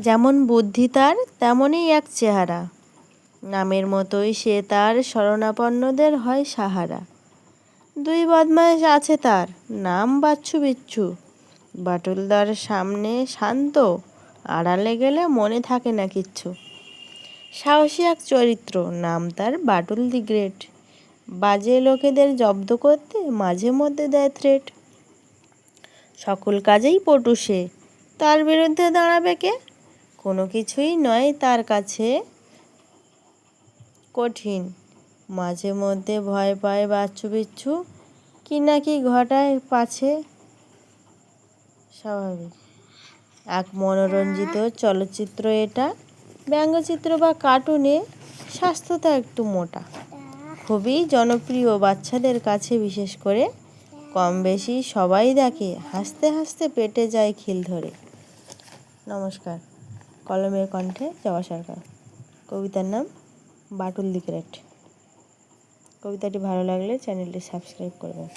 যেমন বুদ্ধি তার, তেমনই এক চেহারা। নামের মতোই সে তার, শরণাপন্নদের হয় সাহারা। দুই বদমাস আছে তার, নাম বাচ্ছু বিচ্ছু। বাটুলদার সামনে শান্ত, আড়ালে গেলে মনে থাকে না কিচ্ছু। সাহসী এক চরিত্র, নাম তার বাটুল দি গ্রেট। বাজে লোকেদের জব্দ করতে মাঝে মধ্যে দেয় থ্রেট সকল কাজেই পটু সে। তার বিরুদ্ধে দাঁড়াবে কে? কোনো কিছুই নয় তার কাছে। কঠিন। মাঝে মধ্যে ভয় পায় বাচ্চু বিচ্ছু। কি না কি ঘটায় পাছে। স্বাভাবিক। এক মনোরঞ্জিত চলচ্চিত্র এটা। ব্যঙ্গচিত্র বা কার্টুনে স্বাস্থ্যতা একটু মোটা। খুবই জনপ্রিয় বাচ্চাদের কাছে বিশেষ করে। কম বেশি সবাই দেখে। হাসতে হাসতে পেটে যায় খিল ধরে। নমস্কার। কলমের কণ্ঠে জবা সরকার। কবিতার নাম বাটুল দি কবিতাটি ভালো লাগলে চ্যানেলটি সাবস্ক্রাইব করবেন।